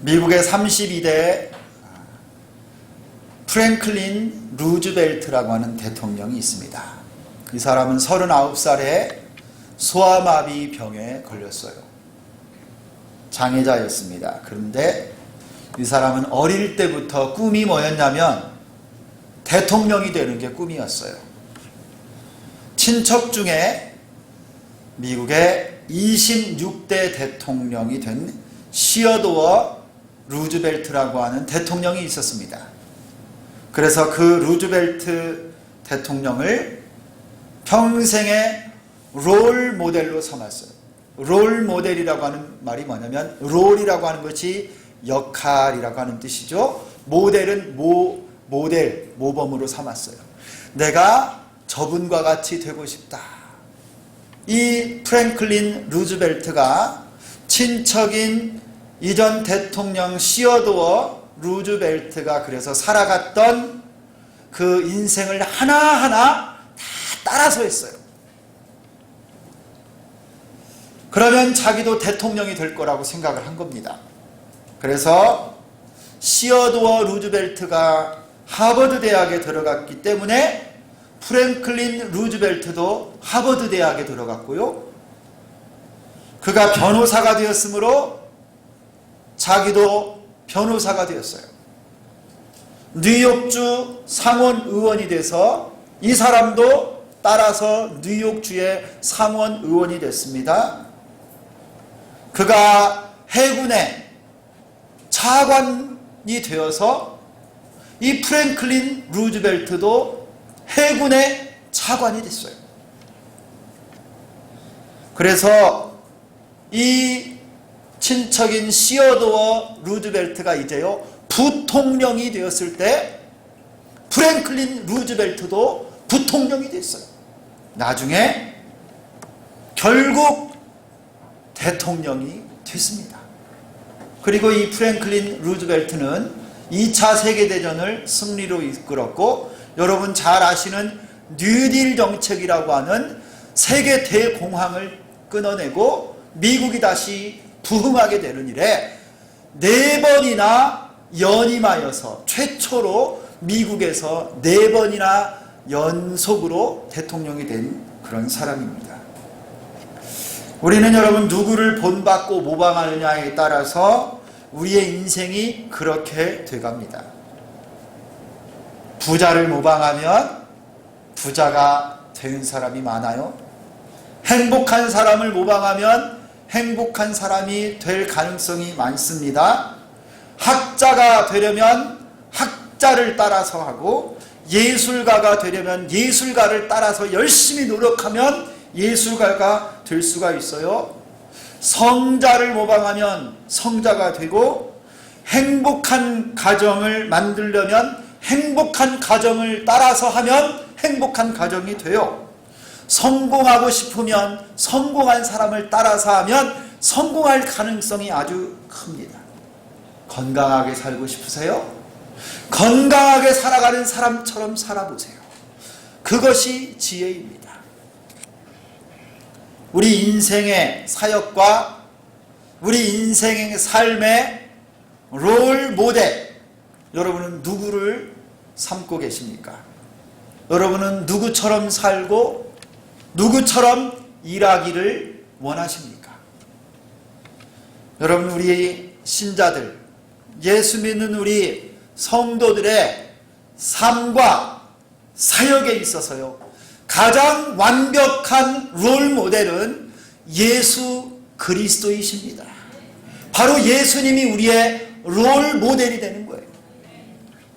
미국의 32대 프랭클린 루즈벨트라고 하는 대통령이 있습니다. 이 사람은 39살에 소아마비 병에 걸렸어요. 장애자였습니다. 그런데 이 사람은 어릴 때부터 꿈이 뭐였냐면 대통령이 되는 게 꿈이었어요. 친척 중에 미국의 26대 대통령이 된 시어도어 루즈벨트라고 하는 대통령이 있었습니다. 그래서 그 루즈벨트 대통령을 평생의 롤 모델로 삼았어요. 롤 모델이라고 하는 말이 뭐냐면 롤이라고 하는 것이 역할이라고 하는 뜻이죠. 모델은 모 모델 모범으로 삼았어요. 내가 저분과 같이 되고 싶다. 이 프랭클린 루즈벨트가 친척인 이전 대통령 시어도어 루즈벨트가 그래서 살아갔던 그 인생을 하나하나 다 따라서 했어요. 그러면 자기도 대통령이 될 거라고 생각을 한 겁니다. 그래서 시어도어 루즈벨트가 하버드 대학에 들어갔기 때문에 프랭클린 루즈벨트도 하버드 대학에 들어갔고요. 그가 변호사가 되었으므로 자기도 변호사가 되었어요. 뉴욕주 상원 의원이 돼서 이 사람도 따라서 뉴욕주의 상원 의원이 됐습니다. 그가 해군의 차관이 되어서 이 프랭클린 루즈벨트도 해군의 차관이 됐어요. 그래서 이 친척인 시어도어 루즈벨트가 이제요 부통령이 되었을 때 프랭클린 루즈벨트도 부통령이 됐어요. 나중에 결국 대통령이 됐습니다. 그리고 이 프랭클린 루즈벨트는 2차 세계대전을 승리로 이끌었고 여러분 잘 아시는 뉴딜 정책이라고 하는 세계 대공황을 끊어내고 미국이 다시 부흥하게 되는 일에 네 번이나 연임하여서 최초로 미국에서 네 번이나 연속으로 대통령이 된 그런 사람입니다. 우리는 여러분 누구를 본받고 모방하느냐에 따라서 우리의 인생이 그렇게 돼갑니다. 부자를 모방하면 부자가 되는 사람이 많아요. 행복한 사람을 모방하면 행복한 사람이 될 가능성이 많습니다. 학자가 되려면 학자를 따라서 하고 예술가가 되려면 예술가를 따라서 열심히 노력하면 예술가가 될 수가 있어요. 성자를 모방하면 성자가 되고 행복한 가정을 만들려면 행복한 가정을 따라서 하면 행복한 가정이 돼요. 성공하고 싶으면 성공한 사람을 따라서 하면 성공할 가능성이 아주 큽니다. 건강하게 살고 싶으세요? 건강하게 살아가는 사람처럼 살아보세요. 그것이 지혜입니다. 우리 인생의 사역과 우리 인생의 삶의 롤 모델, 여러분은 누구를 삼고 계십니까? 여러분은 누구처럼 살고 누구처럼 일하기를 원하십니까? 여러분, 우리 신자들, 예수 믿는 우리 성도들의 삶과 사역에 있어서요, 가장 완벽한 롤 모델은 예수 그리스도이십니다. 바로 예수님이 우리의 롤 모델이 되는 거예요.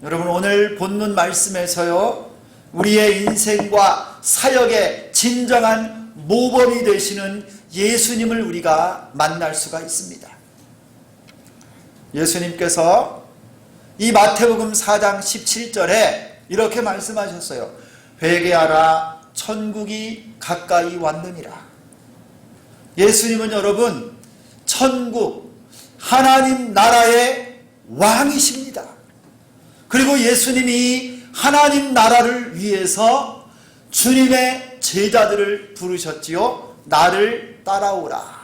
여러분, 오늘 본문 말씀에서요, 우리의 인생과 사역의 진정한 모범이 되시는 예수님을 우리가 만날 수가 있습니다. 예수님께서 이 마태복음 4장 17절에 이렇게 말씀하셨어요. 회개하라 천국이 가까이 왔느니라. 예수님은 여러분 천국 하나님 나라의 왕이십니다. 그리고 예수님이 하나님 나라를 위해서 주님의 제자들을 부르셨지요. 나를 따라오라.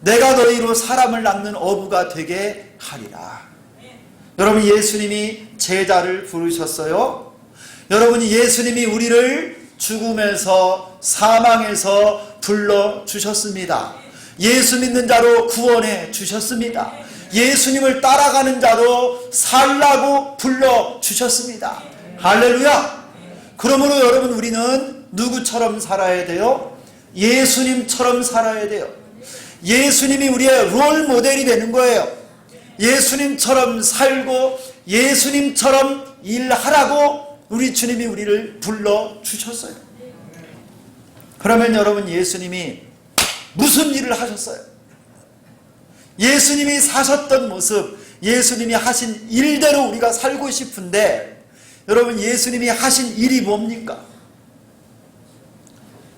내가 너희로 사람을 낳는 어부가 되게 하리라. 여러분 예수님이 제자를 부르셨어요. 여러분이 예수님이 우리를 죽음에서 사망에서 불러 주셨습니다. 예수 믿는 자로 구원해 주셨습니다. 예수님을 따라가는 자로 살라고 불러 주셨습니다. 할렐루야. 그러므로 여러분 우리는 누구처럼 살아야 돼요? 예수님처럼 살아야 돼요. 예수님이 우리의 롤 모델이 되는 거예요. 예수님처럼 살고 예수님처럼 일하라고 우리 주님이 우리를 불러 주셨어요. 그러면 여러분 예수님이 무슨 일을 하셨어요? 예수님이 사셨던 모습, 예수님이 하신 일대로 우리가 살고 싶은데 여러분 예수님이 하신 일이 뭡니까?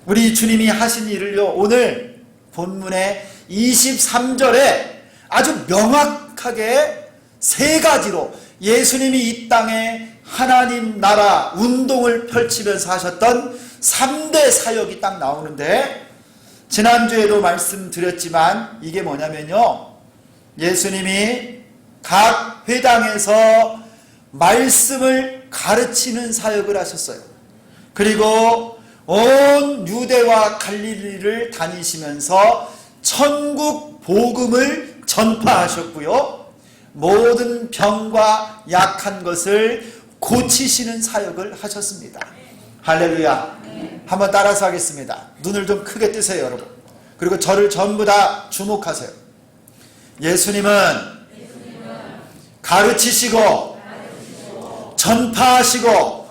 우리 주님이 하신 일을요 오늘 본문의 23절에 아주 명확하게 세 가지로 예수님이 이 땅에 하나님 나라 운동을 펼치면서 하셨던 3대 사역이 딱 나오는데 지난주에도 말씀드렸지만 이게 뭐냐면요. 예수님이 각 회당에서 말씀을 가르치는 사역을 하셨어요. 그리고 온 유대와 갈릴리를 다니시면서 천국 복음을 전파하셨고요. 모든 병과 약한 것을 고치시는 사역을 하셨습니다. 할렐루야. 한번 따라서 하겠습니다. 눈을 좀 크게 뜨세요, 여러분. 그리고 저를 전부 다 주목하세요. 예수님은 가르치시고 전파하시고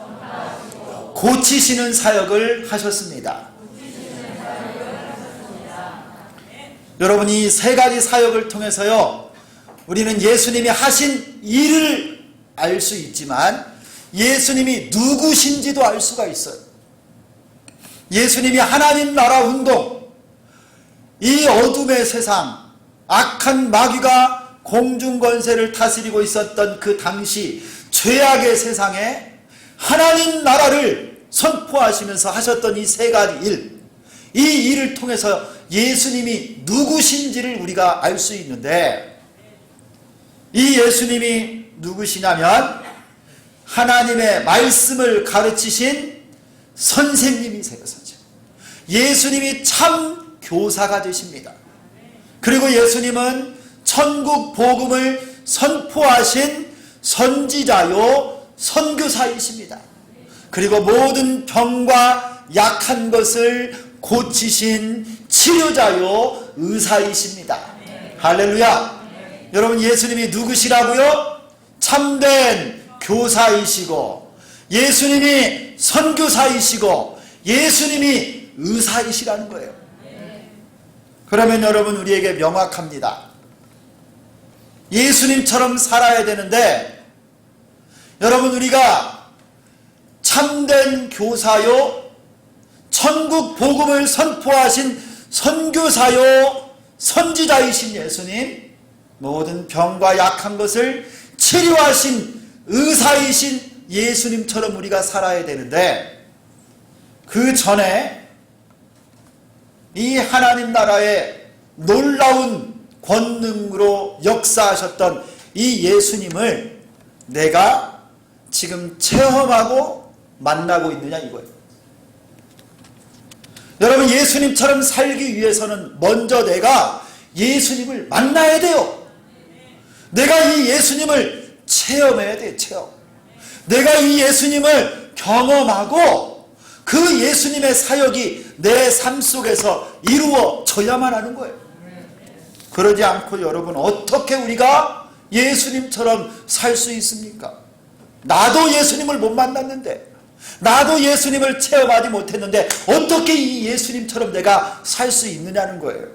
고치시는 사역을 하셨습니다. 여러분 이 세 가지 사역을 통해서요. 우리는 예수님이 하신 일을 알 수 있지만 예수님이 누구신지도 알 수가 있어요. 예수님이 하나님 나라 운동, 이 어둠의 세상, 악한 마귀가 공중권세를 다스리고 있었던 그 당시 죄악의 세상에 하나님 나라를 선포하시면서 하셨던 이 세 가지 일, 이 일을 통해서 예수님이 누구신지를 우리가 알 수 있는데, 이 예수님이 누구시냐면, 하나님의 말씀을 가르치신 선생님이세요, 선생. 예수님이 참 교사가 되십니다. 그리고 예수님은 천국 복음을 선포하신 선지자요, 선교사이십니다. 그리고 모든 병과 약한 것을 고치신 치료자요, 의사이십니다. 할렐루야. 여러분, 예수님이 누구시라고요? 참된 교사이시고, 예수님이 선교사이시고, 예수님이 의사이시라는 거예요. 그러면 여러분, 우리에게 명확합니다. 예수님처럼 살아야 되는데, 여러분, 우리가 참된 교사요, 천국 복음을 선포하신 선교사요, 선지자이신 예수님, 모든 병과 약한 것을 치료하신 의사이신 예수님처럼 우리가 살아야 되는데, 그 전에 이 하나님 나라의 놀라운 권능으로 역사하셨던 이 예수님을 내가 지금 체험하고 만나고 있느냐 이거예요. 여러분 예수님처럼 살기 위해서는 먼저 내가 예수님을 만나야 돼요. 내가 이 예수님을 체험해야 돼, 체험. 내가 이 예수님을 경험하고 그 예수님의 사역이 내 삶 속에서 이루어져야만 하는 거예요. 그러지 않고 여러분 어떻게 우리가 예수님처럼 살 수 있습니까? 나도 예수님을 못 만났는데 나도 예수님을 체험하지 못했는데 어떻게 이 예수님처럼 내가 살 수 있느냐는 거예요.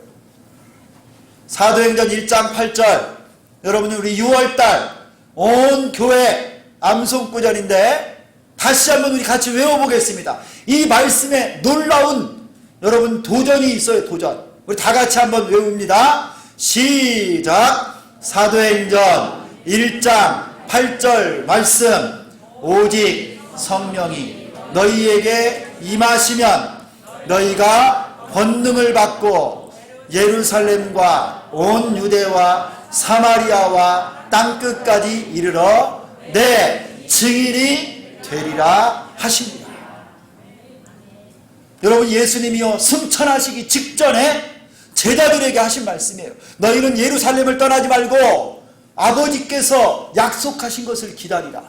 사도행전 1장 8절 여러분이 우리 6월달 온 교회 암송구절인데 다시 한번 우리 같이 외워보겠습니다. 이 말씀에 놀라운 여러분 도전이 있어요. 도전. 우리 다 같이 한번 외웁니다. 시작. 사도행전 1장 8절 말씀. 오직 성령이 너희에게 임하시면 너희가 권능을 받고 예루살렘과 온 유대와 사마리아와 땅끝까지 이르러 내 증인이 되리라 하십니다. 여러분 예수님이요 승천하시기 직전에 제자들에게 하신 말씀이에요. 너희는 예루살렘을 떠나지 말고 아버지께서 약속하신 것을 기다리라.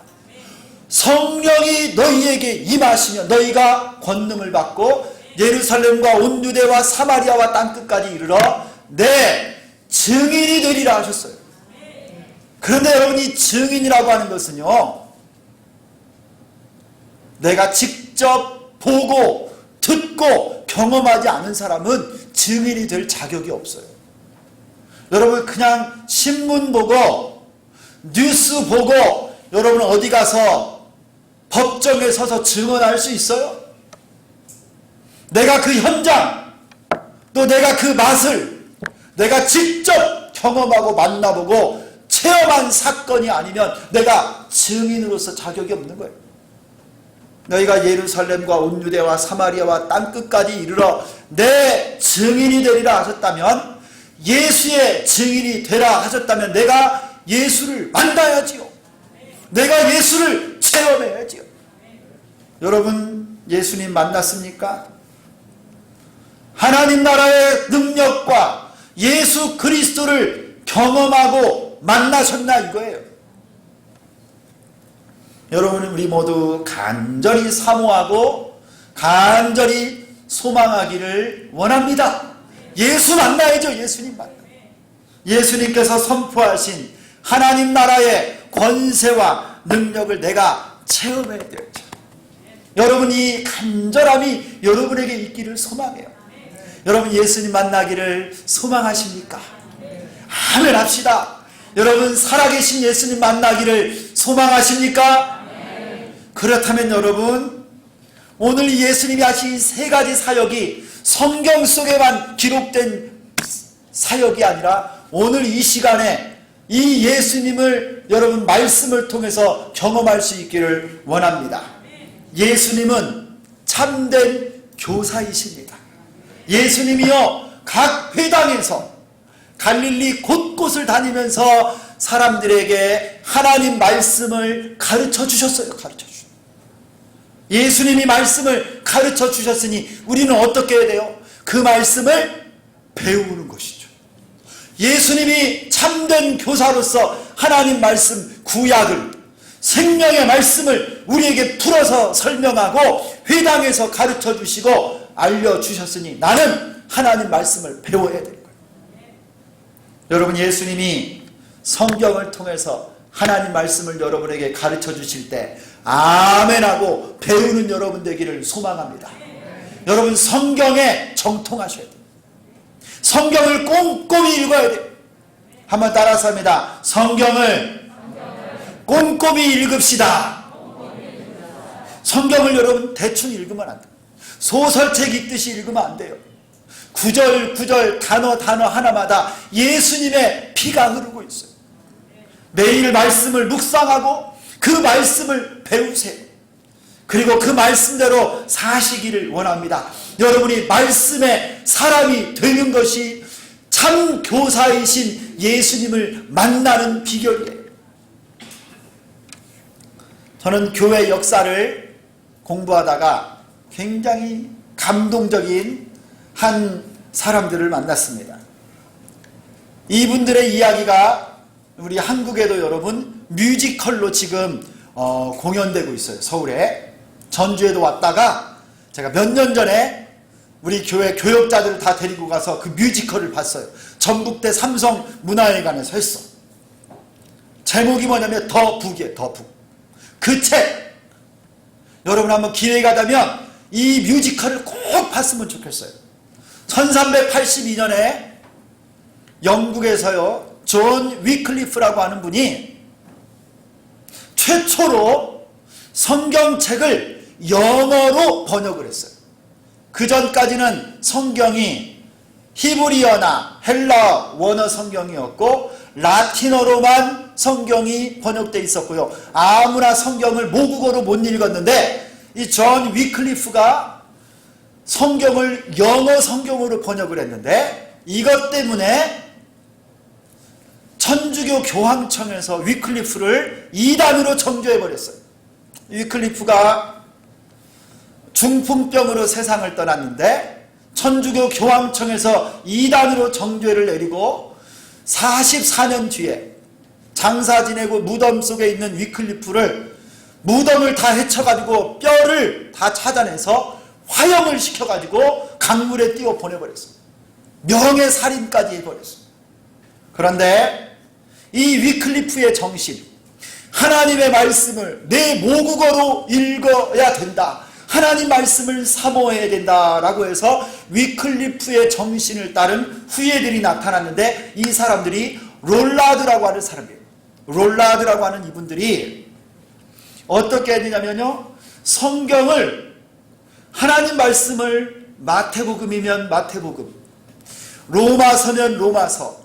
성령이 너희에게 임하시면 너희가 권능을 받고 예루살렘과 온 유대와 사마리아와 땅끝까지 이르러 내 증인이 되리라 하셨어요. 그런데 여러분 이 증인이라고 하는 것은요. 내가 직접 보고 듣고 경험하지 않은 사람은 증인이 될 자격이 없어요. 여러분 그냥 신문 보고 뉴스 보고 여러분 어디 가서 법정에 서서 증언할 수 있어요? 내가 그 현장 또 내가 그 맛을 내가 직접 경험하고 만나보고 체험한 사건이 아니면 내가 증인으로서 자격이 없는 거예요. 너희가 예루살렘과 온 유대와 사마리아와 땅끝까지 이르러 내 증인이 되리라 하셨다면 예수의 증인이 되라 하셨다면 내가 예수를 만나야지요. 내가 예수를 체험해야지요. 여러분 예수님 만났습니까? 하나님 나라의 능력과 예수 그리스도를 경험하고 만나셨나 이거예요. 여러분 우리 모두 간절히 사모하고 간절히 소망하기를 원합니다. 예수 만나야죠. 예수님 만나. 예수님께서 선포하신 하나님 나라의 권세와 능력을 내가 체험해야 되죠. 여러분 이 간절함이 여러분에게 있기를 소망해요. 여러분 예수님 만나기를 소망하십니까? 아멘 합시다. 여러분 살아계신 예수님 만나기를 소망하십니까? 그렇다면 여러분 오늘 예수님이 하신 세 가지 사역이 성경 속에만 기록된 사역이 아니라 오늘 이 시간에 이 예수님을 여러분 말씀을 통해서 경험할 수 있기를 원합니다. 예수님은 참된 교사이십니다. 예수님이요 각 회당에서 갈릴리 곳곳을 다니면서 사람들에게 하나님 말씀을 가르쳐 주셨어요. 가르쳐 주셨어요. 예수님이 말씀을 가르쳐 주셨으니 우리는 어떻게 해야 돼요? 그 말씀을 배우는 것이죠. 예수님이 참된 교사로서 하나님 말씀 구약을 생명의 말씀을 우리에게 풀어서 설명하고 회당에서 가르쳐 주시고 알려 주셨으니 나는 하나님 말씀을 배워야 되는 거예요. 여러분 예수님이 성경을 통해서 하나님 말씀을 여러분에게 가르쳐 주실 때 아멘하고 배우는 여러분 되기를 소망합니다. 여러분 성경에 정통하셔야 돼요. 성경을 꼼꼼히 읽어야 돼요. 한번 따라서 합니다. 성경을 꼼꼼히 읽읍시다. 성경을 여러분 대충 읽으면 안 돼요. 소설책 읽듯이 읽으면 안 돼요. 구절 구절 단어 단어 하나마다 예수님의 피가 흐르고 있어요. 매일 말씀을 묵상하고 그 말씀을 배우세요. 그리고 그 말씀대로 사시기를 원합니다. 여러분이 말씀의 사람이 되는 것이 참 교사이신 예수님을 만나는 비결이에요. 저는 교회 역사를 공부하다가 굉장히 감동적인 한 사람들을 만났습니다. 이분들의 이야기가 우리 한국에도 여러분 뮤지컬로 지금 어, 공연되고 있어요. 서울에 전주에도 왔다가 제가 몇 년 전에 우리 교회 교역자들을 다 데리고 가서 그 뮤지컬을 봤어요. 전북대 삼성 문화회관에서 했어. 제목이 뭐냐면 더 북이에요. 더 북. 그 책. 여러분 한번 기회가 되면 이 뮤지컬을 꼭 봤으면 좋겠어요. 1382년에 영국에서요. 존 위클리프라고 하는 분이 최초로 성경책을 영어로 번역을 했어요. 그 전까지는 성경이 히브리어나 헬라 원어 성경이었고 라틴어로만 성경이 번역돼 있었고요. 아무나 성경을 모국어로 못 읽었는데 이 존 위클리프가 성경을 영어 성경으로 번역을 했는데 이것 때문에 천주교 교황청에서 위클리프를 이단으로 정죄해 버렸어요. 위클리프가 중풍병으로 세상을 떠났는데 천주교 교황청에서 이단으로 정죄를 내리고 44년 뒤에 장사 지내고 무덤 속에 있는 위클리프를 무덤을 다 헤쳐가지고 뼈를 다 찾아내서 화형을 시켜가지고 강물에 띄워 보내버렸어요. 명예 살인까지 해버렸어요. 그런데 이 위클리프의 정신, 하나님의 말씀을 내 모국어로 읽어야 된다. 하나님 말씀을 사모해야 된다라고 해서 위클리프의 정신을 따른 후예들이 나타났는데 이 사람들이 롤라드라고 하는 사람이에요. 롤라드라고 하는 이분들이 어떻게 했느냐면요. 성경을 하나님 말씀을 마태복음이면 마태복음, 로마서면 로마서,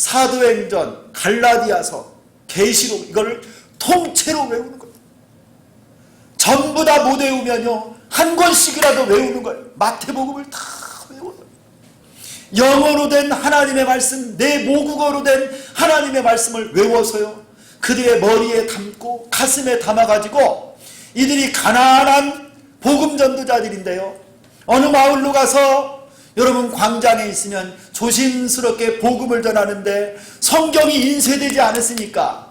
사도행전, 갈라디아서, 계시록 이거를 통째로 외우는 거예요. 전부 다 못 외우면요. 한 권씩이라도 외우는 거예요. 마태복음을 다 거예요. 영어로 된 하나님의 말씀, 내 모국어로 된 하나님의 말씀을 외워서요. 그들의 머리에 담고 가슴에 담아가지고 이들이 가난한 복음 전도자들인데요. 어느 마을로 가서 여러분 광장에 있으면 조심스럽게 복음을 전하는데 성경이 인쇄되지 않았으니까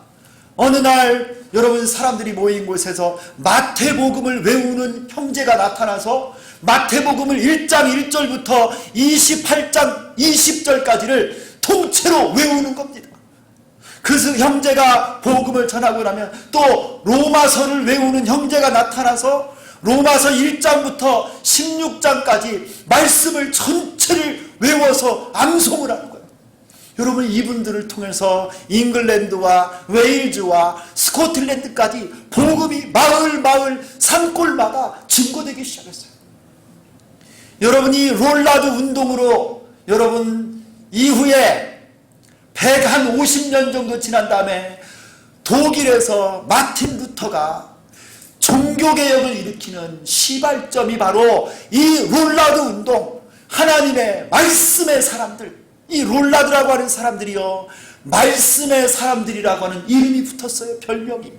어느 날 여러분 사람들이 모인 곳에서 마태복음을 외우는 형제가 나타나서 마태복음을 1장 1절부터 28장 20절까지를 통째로 외우는 겁니다. 그 형제가 복음을 전하고 나면 또 로마서를 외우는 형제가 나타나서 로마서 1장부터 16장까지 말씀을 전체를 외워서 암송을 하는 거예요. 여러분 이분들을 통해서 잉글랜드와 웨일즈와 스코틀랜드까지 복음이 마을 마을 산골마다 증거되기 시작했어요. 여러분이 롤라드 운동으로 여러분 이후에 100한 50년 정도 지난 다음에 독일에서 마틴 루터가 종교개혁을 일으키는 시발점이 바로 이 롤라드 운동, 하나님의 말씀의 사람들, 이 롤라드라고 하는 사람들이요, 말씀의 사람들이라고 하는 이름이 붙었어요, 별명이.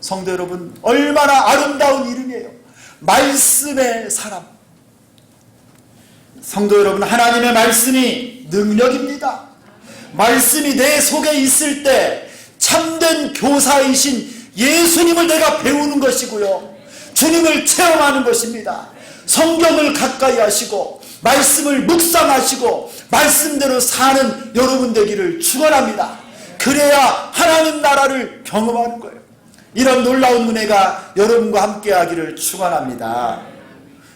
성도 여러분, 얼마나 아름다운 이름이에요. 말씀의 사람. 성도 여러분, 하나님의 말씀이 능력입니다. 말씀이 내 속에 있을 때 참된 교사이신 예수님을 내가 배우는 것이고요. 주님을 체험하는 것입니다. 성경을 가까이 하시고 말씀을 묵상하시고 말씀대로 사는 여러분 되기를 축원합니다. 그래야 하나님 나라를 경험하는 거예요. 이런 놀라운 은혜가 여러분과 함께 하기를 축원합니다.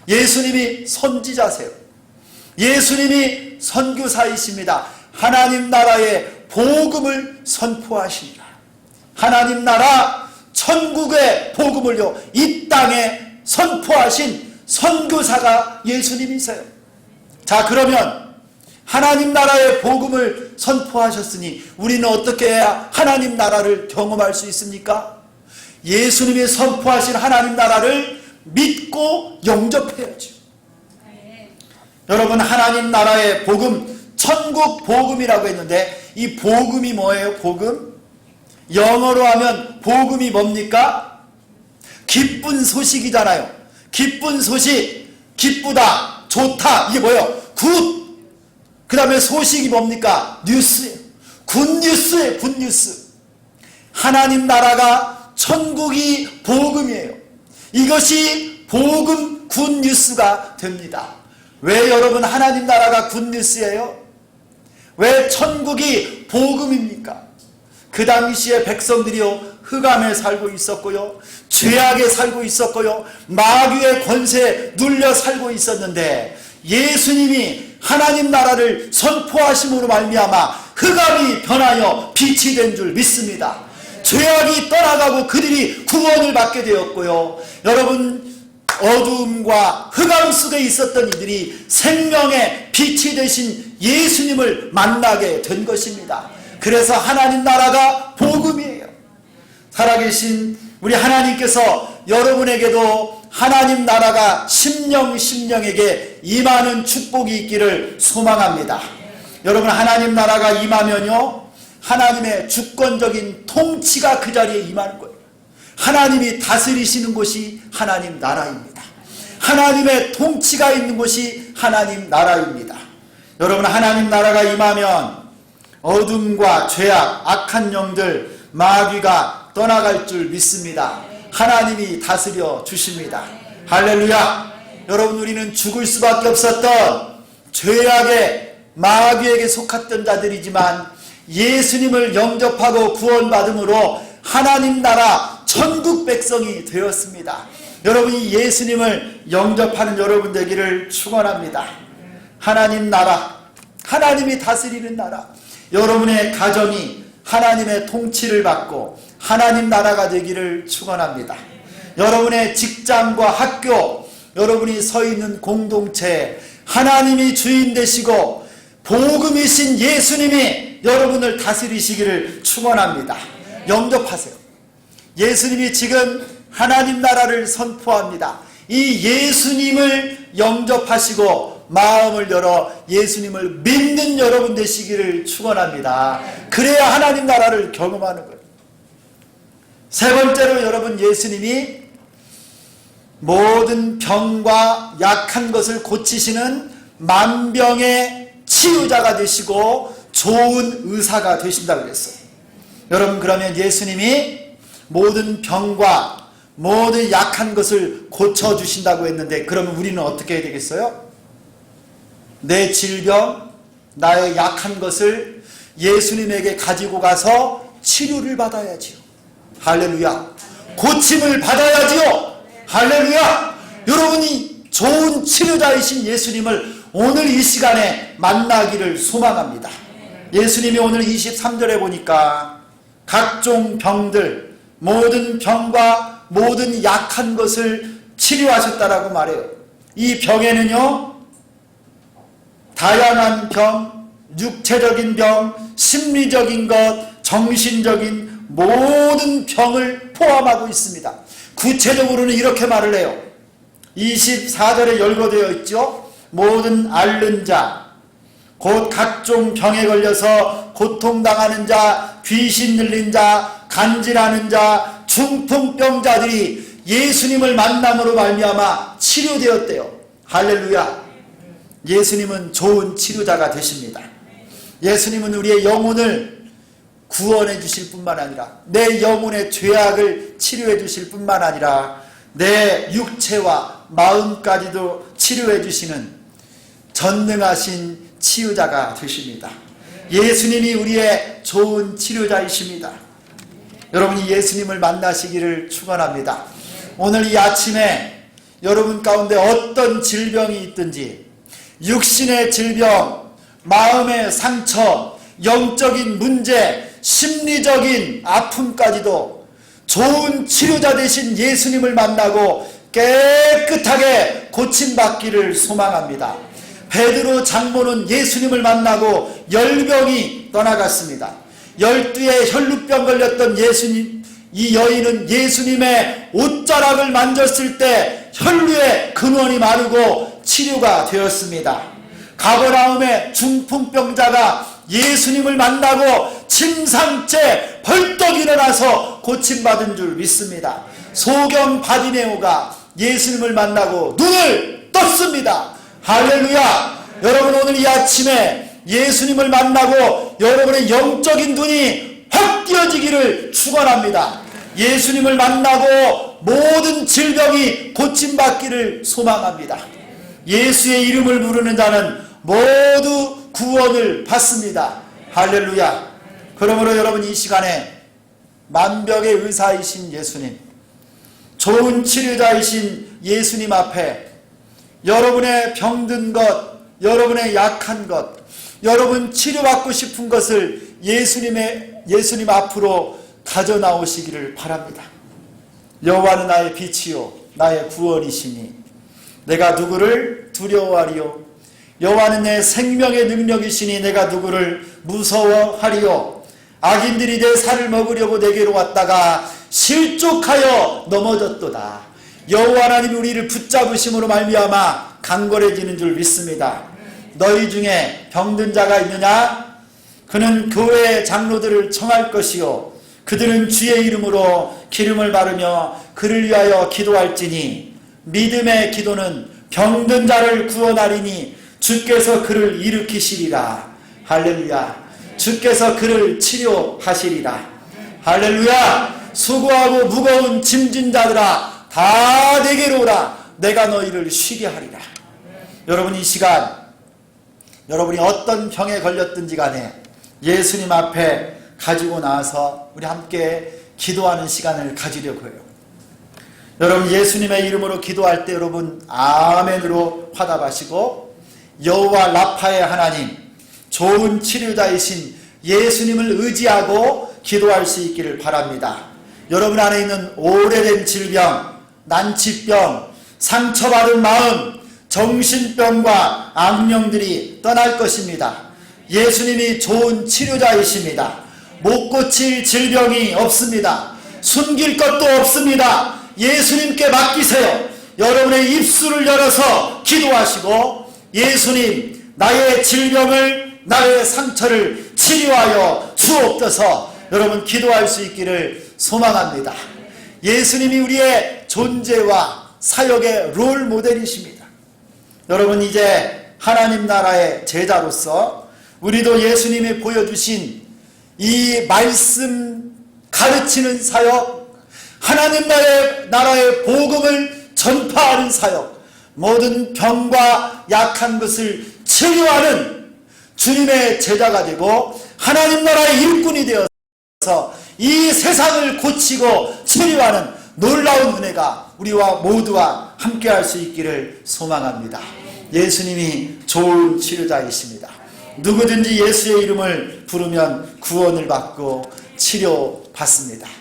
예수님이 선지자세요. 예수님이 선교사이십니다. 하나님 나라의 복음을 선포하십니다. 하나님 나라 천국의 복음을요 이 땅에 선포하신 선교사가 예수님이세요. 자 그러면 하나님 나라의 복음을 선포하셨으니 우리는 어떻게 해야 하나님 나라를 경험할 수 있습니까? 예수님이 선포하신 하나님 나라를 믿고 영접해야죠. 여러분 하나님 나라의 복음 천국 복음이라고 했는데 이 복음이 뭐예요? 복음? 영어로 하면 복음이 뭡니까? 기쁜 소식이잖아요. 기쁜 소식, 기쁘다, 좋다, 이게 뭐예요? 굿. 그 다음에 소식이 뭡니까? 뉴스예요. 굿뉴스예요, 굿뉴스. 하나님 나라가 천국이 복음이에요. 이것이 복음 굿뉴스가 됩니다. 왜 여러분 하나님 나라가 굿뉴스예요? 왜 천국이 복음입니까? 그 당시에 백성들이요 흑암에 살고 있었고요 죄악에 살고 있었고요 마귀의 권세에 눌려 살고 있었는데 예수님이 하나님 나라를 선포하심으로 말미암아 흑암이 변하여 빛이 된 줄 믿습니다. 죄악이 떠나가고 그들이 구원을 받게 되었고요. 여러분 어두움과 흑암 속에 있었던 이들이 생명의 빛이 되신 예수님을 만나게 된 것입니다. 그래서 하나님 나라가 복음이에요. 살아계신 우리 하나님께서 여러분에게도 하나님 나라가 심령 심령에게 임하는 축복이 있기를 소망합니다. 여러분 하나님 나라가 임하면요 하나님의 주권적인 통치가 그 자리에 임하는 거예요. 하나님이 다스리시는 곳이 하나님 나라입니다. 하나님의 통치가 있는 곳이 하나님 나라입니다. 여러분 하나님 나라가 임하면 어둠과 죄악, 악한 영들, 마귀가 떠나갈 줄 믿습니다. 하나님이 다스려 주십니다. 할렐루야. 여러분 우리는 죽을 수밖에 없었던 죄악의 마귀에게 속했던 자들이지만 예수님을 영접하고 구원받음으로 하나님 나라 천국 백성이 되었습니다. 여러분이 예수님을 영접하는 여러분 되기를 축원합니다. 하나님 나라, 하나님이 다스리는 나라, 여러분의 가정이 하나님의 통치를 받고 하나님 나라가 되기를 축원합니다. 여러분의 직장과 학교, 여러분이 서 있는 공동체, 하나님이 주인 되시고 복음이신 예수님이 여러분을 다스리시기를 축원합니다. 영접하세요. 예수님이 지금 하나님 나라를 선포합니다. 이 예수님을 영접하시고 마음을 열어 예수님을 믿는 여러분 되시기를 축원합니다. 그래야 하나님 나라를 경험하는 거예요. 세 번째로 여러분 예수님이 모든 병과 약한 것을 고치시는 만병의 치유자가 되시고 좋은 의사가 되신다 그랬어요. 여러분 그러면 예수님이 모든 병과 모든 약한 것을 고쳐 주신다고 했는데 그러면 우리는 어떻게 해야 되겠어요? 내 질병, 나의 약한 것을 예수님에게 가지고 가서 치료를 받아야지요. 할렐루야. 고침을 받아야지요. 할렐루야. 여러분이 좋은 치료자이신 예수님을 오늘 이 시간에 만나기를 소망합니다. 예수님이 오늘 23절에 보니까 각종 병들, 모든 병과 모든 약한 것을 치료하셨다라고 말해요. 이 병에는요, 다양한 병, 육체적인 병, 심리적인 것, 정신적인 모든 병을 포함하고 있습니다. 구체적으로는 이렇게 말을 해요. 24절에 열거되어 있죠. 모든 앓는 자, 곧 각종 병에 걸려서 고통당하는 자, 귀신 들린 자, 간질하는 자, 중풍병자들이 예수님을 만남으로 말미암아 치료되었대요. 할렐루야. 예수님은 좋은 치료자가 되십니다. 예수님은 우리의 영혼을 구원해 주실 뿐만 아니라 내 영혼의 죄악을 치료해 주실 뿐만 아니라 내 육체와 마음까지도 치료해 주시는 전능하신 치유자가 되십니다. 예수님이 우리의 좋은 치료자이십니다. 여러분이 예수님을 만나시기를 축원합니다. 오늘 이 아침에 여러분 가운데 어떤 질병이 있든지 육신의 질병, 마음의 상처, 영적인 문제, 심리적인 아픔까지도 좋은 치료자 되신 예수님을 만나고 깨끗하게 고침받기를 소망합니다. 베드로 장모는 예수님을 만나고 열병이 떠나갔습니다. 열두의 혈루병 걸렸던 예수님, 이 여인은 예수님의 옷자락을 만졌을 때 혈루의 근원이 마르고 치료가 되었습니다. 가버나움의 중풍병자가 예수님을 만나고 침상째 벌떡 일어나서 고침받은 줄 믿습니다. 소경 바디네오가 예수님을 만나고 눈을 떴습니다. 할렐루야! 여러분 오늘 이 아침에 예수님을 만나고 여러분의 영적인 눈이 확 띄어지기를 축원합니다. 예수님을 만나고 모든 질병이 고침받기를 소망합니다. 예수의 이름을 부르는 자는 모두 구원을 받습니다. 할렐루야. 그러므로 여러분 이 시간에 만병의 의사이신 예수님, 좋은 치료자이신 예수님 앞에 여러분의 병든 것, 여러분의 약한 것, 여러분 치료받고 싶은 것을 예수님의 예수님 앞으로 가져 나오시기를 바랍니다. 여호와는 나의 빛이요 나의 구원이시니 내가 누구를 두려워하리요? 여호와는 내 생명의 능력이시니 내가 누구를 무서워하리요? 악인들이 내 살을 먹으려고 내게로 왔다가 실족하여 넘어졌도다. 여호와 하나님이 우리를 붙잡으심으로 말미암아 강건해지는 줄 믿습니다. 너희 중에 병든 자가 있느냐? 그는 교회 장로들을 청할 것이요. 그들은 주의 이름으로 기름을 바르며 그를 위하여 기도할지니 믿음의 기도는 병든 자를 구원하리니 주께서 그를 일으키시리라. 할렐루야. 주께서 그를 치료하시리라. 할렐루야. 수고하고 무거운 짐진 자들아 다 내게로 오라. 내가 너희를 쉬게 하리라. 여러분 이 시간 여러분이 어떤 병에 걸렸든지 간에 예수님 앞에 가지고 나와서 우리 함께 기도하는 시간을 가지려고 해요. 여러분 예수님의 이름으로 기도할 때 여러분 아멘으로 화답하시고 여호와 라파의 하나님 좋은 치료자이신 예수님을 의지하고 기도할 수 있기를 바랍니다. 여러분 안에 있는 오래된 질병, 난치병, 상처받은 마음, 정신병과 악령들이 떠날 것입니다. 예수님이 좋은 치료자이십니다. 못 고칠 질병이 없습니다. 숨길 것도 없습니다. 예수님께 맡기세요. 여러분의 입술을 열어서 기도하시고 예수님 나의 질병을 나의 상처를 치료하여 주옵소서 여러분 기도할 수 있기를 소망합니다. 예수님이 우리의 존재와 사역의 롤 모델이십니다. 여러분 이제 하나님 나라의 제자로서 우리도 예수님이 보여주신 이 말씀 가르치는 사역, 하나님 나라의, 나라의 복음을 전파하는 사역, 모든 병과 약한 것을 치료하는 주님의 제자가 되고 하나님 나라의 일꾼이 되어서 이 세상을 고치고 치료하는 놀라운 은혜가 우리와 모두와 함께 할 수 있기를 소망합니다. 예수님이 좋은 치료자이십니다. 누구든지 예수의 이름을 부르면 구원을 받고 치료받습니다.